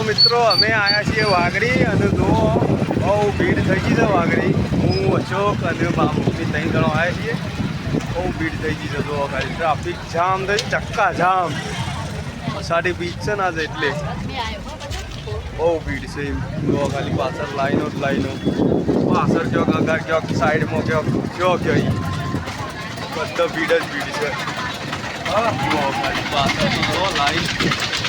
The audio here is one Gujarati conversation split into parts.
તો મિત્રો, અમે આવ્યા છીએ વાઘડી અને જો બહુ ભીડ થઈ ગઈ છે વાઘડી. હું, અશોક અને બાપુની ત્રણ જણો આવ્યા છીએ. બહુ ભીડ થઈ ગઈ છે જો ખાલી. ટ્રાફિક જામ થઈ, ચક્કા જામ. અષાઢી બીચ છે ને આજે એટલે. બહુ ભીડ છે જો ખાલી, પાછળ લાઈનો જ લાઈનો. પાછળ ચોક આગળ કયો, સાઈડમાં ચોક ચોક અહીં બધા ભીડ જ ભીડ છે. જો ખાલી, પાછળ લાઈન.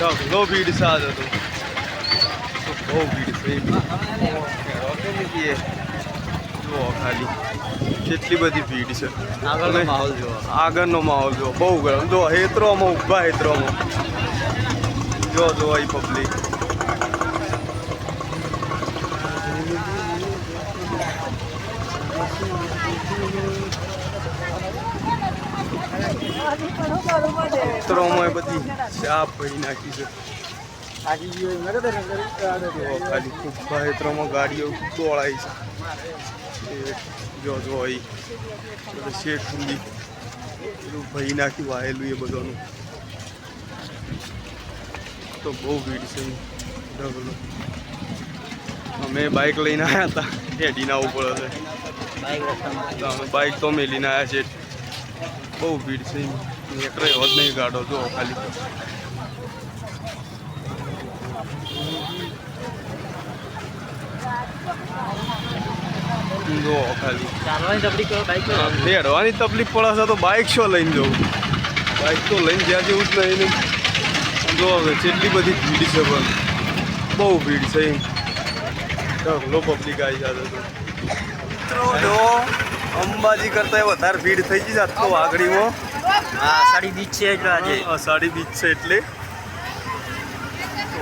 ઢગલો ભીડ છે આજે તો તો બહુ ભીડ છે જુઓ ખાલી કેટલી બધી ભીડ છે. આગળનો માહોલ જુઓ. આગળનો માહોલ જો બહુ ગરમ. જો હેતરોમાં ઊભા હેતરોમાં. જો જો અહીં પબ્લિક હેતરોમાં બધી ચા પહી નાખી છે. જો ખૂબ ભાઈ ત્રમો ગાડીઓ દોડાઈ છે. જો જો શેઠ સુધી પેલું ભરી નાખ્યું, વાયેલું એ બધાનું. તો બહુ ભીડ છે ઢગલો અમે બાઇક લઈને આવ્યા હતા. એડીના ઉપર છે બાઈક તો અમે બાઇક મેલીને આવ્યા છે બહુ ભીડ છે. નીકળે હોત નહીં ગાડો જો ખાલી. જો ખાલી. તકલીફ કરો બાઈક પર હેડવાની તકલીફ પડે છે તો બાઇક શો લઈને જવું? બાઇક તો લઈને જ્યાં જેવું જ નહીં જો હવે કેટલી બધી ભીડ છે પણ. બહુ ભીડ છે એમ. ઢગલો પબ્લિક આવી જતો તો. મિત્રો જો અંબાજી કરતા વધારે ભીડ થઈ ગઈ છે આજ અષાઢી બીચ છે એટલે આજે. અષાઢી બીચ છે એટલે. તો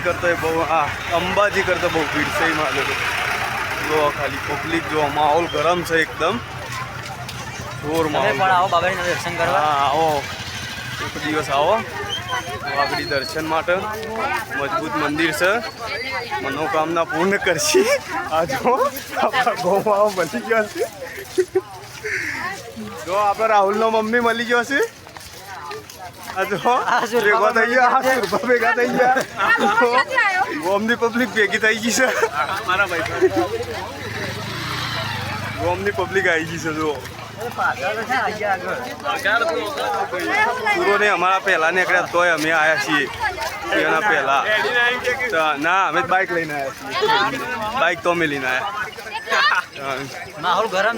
કરતા બહુ હા અંબાજી કરતા બહુ ભીડ છે એમાં તો જો ખાલી પબ્લિક જો માહોલ ગરમ છે એકદમ. જોર માહોલ પણ આવો બાબાજી દર્શન કરવા. હા આવો. એક દિવસ આવો. વાગડી દર્શન માટે. મજબૂત મંદિર છે. મનોકામના પૂર્ણ કરશી. આ જો આપણા ગોમાં મળી ગયો છે. જો આપણે રાહુલનો મમ્મી મળી ગયો છે. ભેગા થઈ ગયા. ભેગા થઈ ગયા. ગોમની પબ્લિક ભેગી થઈ ગઈ છે. મારા ભાઈ. ગોમની પબ્લિક આવી ગઈ છે જો પૂરો અમારા પહેલા નીકળ્યા તોય અમે આવ્યા છીએ. એના પહેલા. ના, અમે બાઇક લઈને આવ્યા છીએ. બાઇક તો અમે લઈને આવ્યા માહોલ ગરમ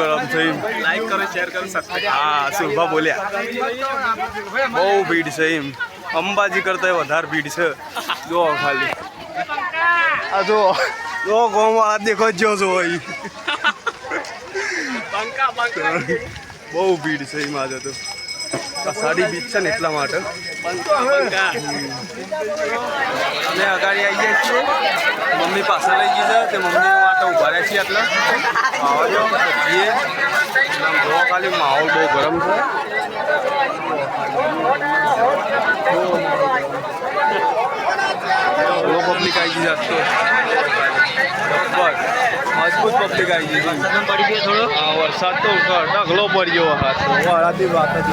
ગરમ થઈ હા, સુરભા બોલ્યા. બહુ ભીડ છે એમ. અંબાજી કરતા વધારે ભીડ છે. જો ખાલી. આ જો જો ગોમાં દેખો જ જો બહુ ભીડ છે એમાં આજે તો. આ સાડી બીચ છે ને એટલા માટે. અમે અગાડી આવી ગયા છીએ. મમ્મી પાસે લઈ ગઈ છે તે મમ્મી માટે ઊભા રહ્યા છીએ એટલે આવજો જઈએ. જોવા ખાલી માહોલ બહુ ગરમ છે. બહુ પબ્લિક આવી ગઈ છે મજબૂત પબ્લિક આવી ગઈ છે પડી ગયો થોડો? હા વરસાદ તો ઢગલો પડી ગયો હા તો વરાથી વાત જ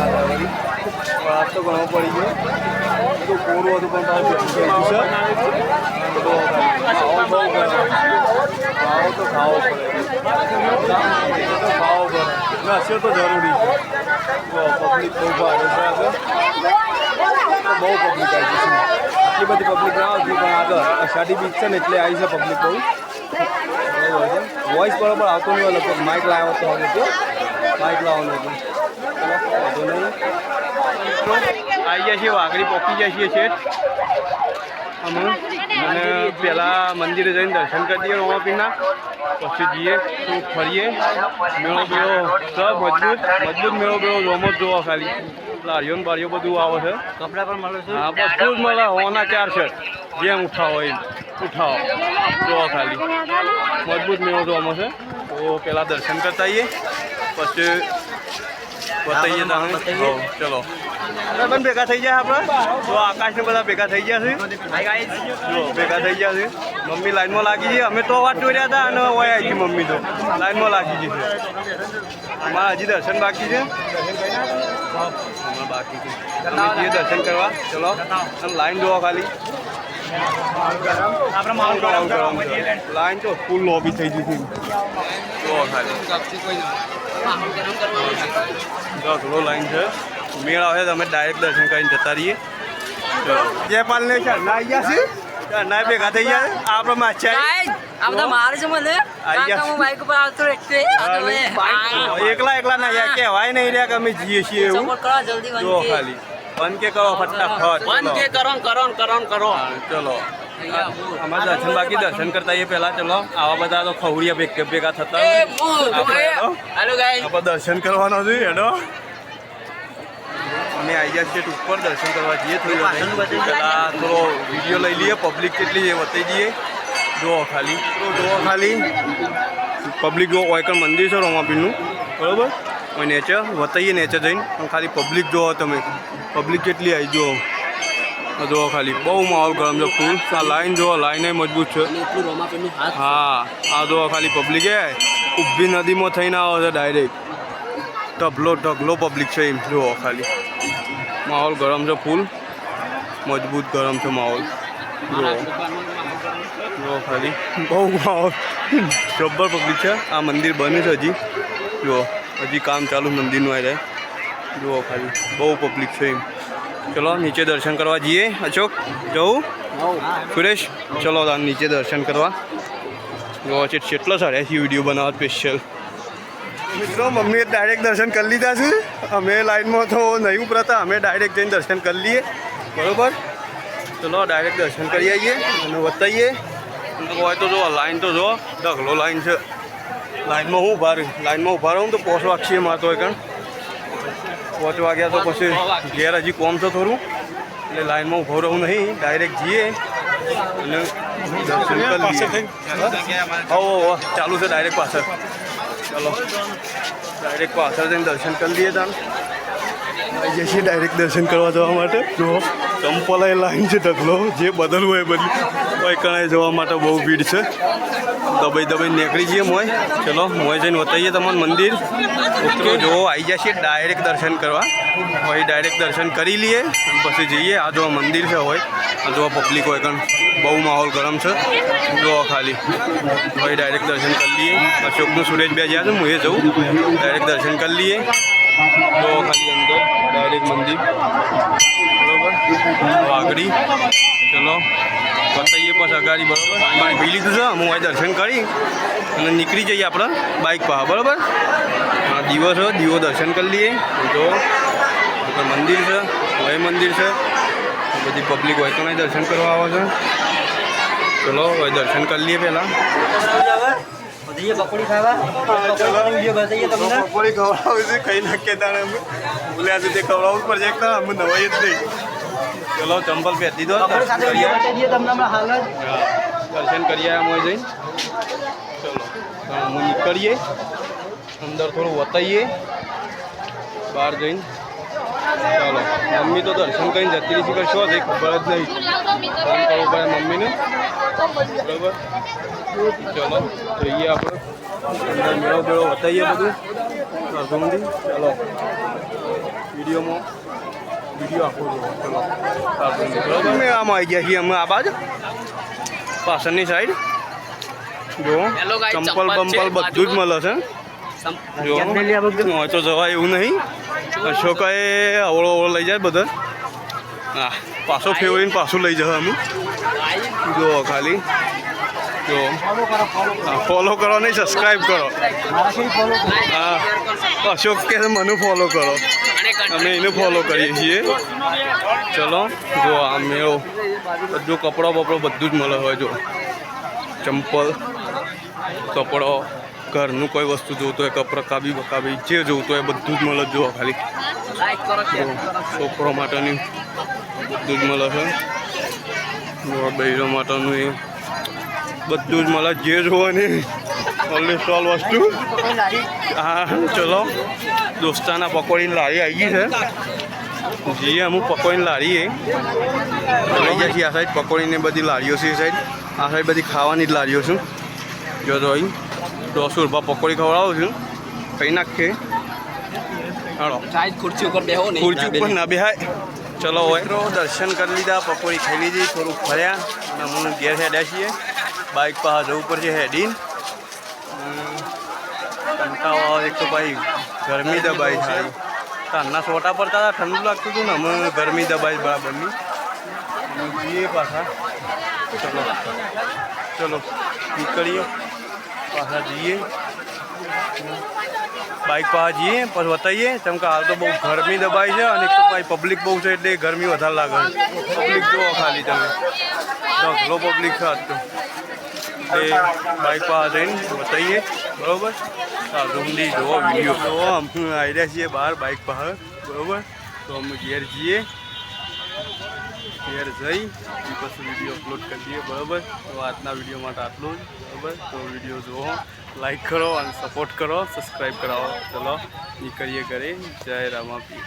વરાત. તો ઘણો પડી ગયો. બધું કોરું હતું પણ ખાવો તો ખાવો પડે. તો ખાવો પડે નસ્યો તો જરૂરી છે. પબ્લિક બહુ ભારે છે બહુ પબ્લિક આવી ગઈ છે. આટલી બધી પબ્લિક ના આવતી પણ આગળ. અષાઢી બીચ છે ને એટલે આવી છે પબ્લિક બહુ. વોઇસ બરોબર આવતો નહીં લગભગ. માઇક લાવ્યો તો હવે તો માઇક લાવવાનું હતું વાંધો નહીં. આવી છે વાઘરી પહોંચી જાય છે અમે અને પહેલાં મંદિરે જઈને દર્શન કરી દઈએ રોમાપીના પછી જઈએ તો ફરીએ? મેળો બેળો સબ મજબૂત મજબૂત મેળો બેળો રોમો જોવો ખાલી. લારીઓ ને બારીઓ બધું આવે છે. કપડાં પણ મળે છે? હા બધું જ મળે હોના ચાર છે. જેમ ઉઠાવો એમ. ઉઠાવો. જોવા ખાલી. મજબૂત મેળો જોવામાં છે. તો પહેલાં દર્શન કરતા આવીએ પછી બતાવીએ તમે ચલો પણ ભેગા થઈ ગયા આપણે. તો આકાશને બધા ભેગા થઈ ગયા છે. જો ભેગા થઈ ગયા છે. મમ્મી લાઈનમાં લાગી છે. અમે તો અવાજ જોઈ રહ્યા હતા અને ઓય આવી ગઈ મમ્મી તો. લાઈનમાં લાગી ગઈ છે. અમારા હજી દર્શન બાકી છે. બાકી છે. દર્શન કરવા. ચલો. લાઈન જોવો ખાલી. આપણે. લાઈન તો ફૂલ લોબી થઈ ગઈ હતી જોવો ખાલી. થોડો લાઈન છે. મેળ આવે તો અમે ડાયરેક્ટ દર્શન કરીને જતા રહીએ. જયપાલ ને શરના ગયા છે? શરના ભેગા થઈ ગયા આપણે માચ્યા કાંઈ, આ બધા મારે છે મને. આઈ ગયા. કાકા હું બાઈક ઉપર આવતો રહે એટલે આ તો એ, આ, એકલા એકલા ના યાર કહેવાય નહીં રહ્યા કે અમે જઈએ છીએ એવું. જો ખાલી. બંધ કે કરો ફટાફટ. બંધ કે કરો કરો કરો કરો. ચલો. અમારે દર્શન બાકી દર્શન કરતા આવીએ પેલા ચલો આવા બધા તો ખવડિયા ભેગ ભેગા થતા એ હોય. એ, દર્શન કરવાનો છે હેડો. અમે આવી ગયા છીએ ઉપર દર્શન કરવા જઈએ થોડી પહેલા થોડો વીડિયો લઈ લઈએ પબ્લિક કેટલી છે વતાવી દઈએ. જુઓ ખાલી. જુઓ ખાલી. પબ્લિક જો ઓયકર મંદિર છે રોમાપીરનું. બરાબર? નેચર વતાવીએ નેચર જઈને. ખાલી પબ્લિક જુઓ તમે. પબ્લિક કેટલી આવી જુઓ. જુઓ ખાલી. બહુ માહોલ ગરમ છે ફૂલ આ લાઈન જુઓ લાઈન મજબૂત છે. હા આ જુઓ ખાલી પબ્લિક ઊભી ઊભી નદીમાં થઈને આવે છે ડાયરેક્ટ ઢગલો ઢગલો પબ્લિક છે એમ જુઓ ખાલી માહોલ ગરમ છે ફૂલ મજબૂત ગરમ છે માહોલ જુઓ જુઓ ખાલી બહુ માહોલ જબ્બર પબ્લિક છે આ મંદિર બન્યું છે હજી જુઓ હજી કામ ચાલુ મંદિરનું આવી રહે જુઓ ખાલી બહુ પબ્લિક છે એમ ચલો નીચે દર્શન કરવા જઈએ અશોક જવું સુરેશ ચલો નીચે દર્શન કરવા જુઓ છે કેટલો સારા વીડિયો બનાવવા સ્પેશિયલ મિત્રો મમ્મીએ ડાયરેક્ટ દર્શન કરી લીધા છે. અમે લાઈનમાં તો નહીં ઉપરતા અમે ડાયરેક્ટ જઈને દર્શન કરી લઈએ. બરાબર? ચલો ડાયરેક્ટ દર્શન કરી આવીએ અને બતાવીએ. હોય તો જો લાઈન તો જો ઢગલો લાઈન છે. લાઈનમાં હું ઊભા રહ્યું લાઈનમાં ઊભા રહું તો પોસ વાગશે મારતો હોય કારણ પોચ વાગ્યા તો પછી ઘેર હજી કોમ છે થોડું. એટલે લાઈનમાં ઊભો રહું નહીં. ડાયરેક્ટ જઈએ અને દર્શન કરી લઈએ. ચાલુ છે ડાયરેક્ટ પાછળ. ચાલો. ડાયરેક્ટ પાછળ જઈને દર્શન કરી લઈએ તાને જઈએ છીએ ડાયરેક્ટ દર્શન કરવા જવા માટે. જો ચંપલ એ લાઈન છે ઢગલો. જે બદલવું હોય બદલી. કોઈ કણાય જવા માટે બહુ ભીડ છે. દબાઈ દબાઈ નીકળી જઈએ મોય. ચલો, મોય જઈને બતાવીએ તમને મંદિર. ઓકે જો આવી છે ડાયરેક્ટ દર્શન કરવા. પછી ડાયરેક્ટ દર્શન કરી લઈએ. પછી જઈએ. આ જો મંદિર છે, હોય. જો પબ્લિક હોય કારણ બહુ માહોલ ગરમ છે. જો ખાલી. ભાઈ ડાયરેક્ટ દર્શન કરી લઈએ. અશોકનું સુરેશ બે જ્યાં છે, હું એ જઉં. ડાયરેક્ટ દર્શન કરી લઈએ. જોવા ખાલી અંદર. ડાયરેક્ટ મંદિર. બરોબર? વાગડી ચલો. બતાવીએ પછી અગાડી બરોબર? પાણી પી લીધું છે. હું અહીં દર્શન કરી અને નીકળી જઈએ આપણે બાઇક પર બરોબર? હા દીવો છે, દીવો દર્શન કરી લઈએ. જો મંદિર છે હવે મંદિર છે. બધી પબ્લિક હોય તો નહીં દર્શન કરવા આવો છો. ચલો હવે દર્શન કરી લઈએ પહેલાં. પકોડી ખાવા. પકોડી ખવડાવું છે કઈ નાખીએ તાણે અમે. બોલ્યા છે તે ખવડાવવું પડશે. એક અમે નવાઈ જ નહીં. ચલો ચંપલ પહેરી દો દર્શન કરીએ. આવ્યા મોય જઈને. ચલો નીકળીએ. અંદર થોડું વતાઈએ. બહાર જઈને. ચાલો મમ્મી તો દર્શન કરીને જતી રહી છે. કે શું છે ખબર જ નહીં. ફોન કરવો પડે મમ્મીને. બરાબર? ચલો જોઈએ આપણે. અંદર મેળો બેળો બતાવીએ બધું. અર્ધુંદી ચાલો. વિડીયોમાં વીડિયો આખો જોવો. ચલો. બરાબર? અમે આમ આવી ગયા છીએ અમે આ બાજુ. પાછળની સાઈડ જો ચંપલ ચંપલ બંપલ બધું જ મળે છે. હોય તો જવાય એવું નહીં. અશોકાએ અવળો અવળો લઈ જાય બધા. હા પાછો ફેવરીને પાછું લઈ જવા અમે જો ખાલી. જો. ફોલો કરો નહીં સબસ્ક્રાઈબ કરો. હા. અશોક કે મને ફોલો કરો. અમે એને ફોલો કરીએ છીએ. ચલો જો આ મેળો. બધું કપડો બપડો બધું જ મળે હોય જો. ચંપલ કપડો. ઘરનું કોઈ વસ્તુ જોતું હોય કપડા કાબી બકાબી જે જોતું હોય બધું જ મળે જોવા ખાલી છોકરો માટેની બધું જ મળે છે. બૈરો માટેનું એ બધું જ મળે. જે જોવાની ઓનલી સ્ટોલ વસ્તુ. હા ચલો. દોસ્તાના પકોડીની લારી આવી ગઈ છે. જઈએ અમુક પકોડીની લારી એ. લઈ જાય છે આ સાઈડ પકોડીની બધી લારીઓ છે એ સાઈડ આ સાઈડ બધી ખાવાની જ લારીઓ છું. જો તો અહીં દોસો રૂપિયા પકોડી ખવડાવું છું. કઈ નાખીએ. હાલો. ખુરશી ઉપર બેહો ને ખુરચી ઉપર ના બેહાય. ચલો મિત્રો દર્શન કરી લીધા પકોડી ખાઈ લીધી થોડુંક ફર્યા. અને અમને ઘેર હેડ્યા છીએ. બાઇક પાસે જવું પડશે હેડીન. કંટાળો એક તો ભાઈ ગરમી દબાઈ છે. તારના સોટા પડતા હતા ઠંડુ લાગતું હતું ને અમે ગરમી દબાઈ બરાબરની જઈએ પાછા. ચલો. ચલો નીકળીએ. પાછા જઈએ. બાઇક પાસે જઈએ, પછી બતાવીએ. કેમ કે હાલ તો બહુ ગરમી દબાઈ છે અને તો પબ્લિક બહુ છે એટલે ગરમી વધારે લાગે પબ્લિક જુઓ ખાલી તમે. ઢગલો પબ્લિક છે આજ તો. એટલે બાઇક પાસે જઈને બતાવીએ. બરાબર? હા રૂમડી જુઓ વીડિયો જુઓ અમે આવ્યા છીએ બહાર બાઇક પાસે બરાબર? તો અમે ઘેર જઈએ. ઘેર જઈ એ પછી વીડિયો અપલોડ કરી દઈએ, બરોબર? તો આજના વીડિયો માટે આટલું જ, બરાબર? તો વીડિયો જુઓ લાઈક કરો અને સપોર્ટ કરો સબસ્ક્રાઈબ કરાવો. ચલો નીકળીએ ઘરે. જય રામાપીર.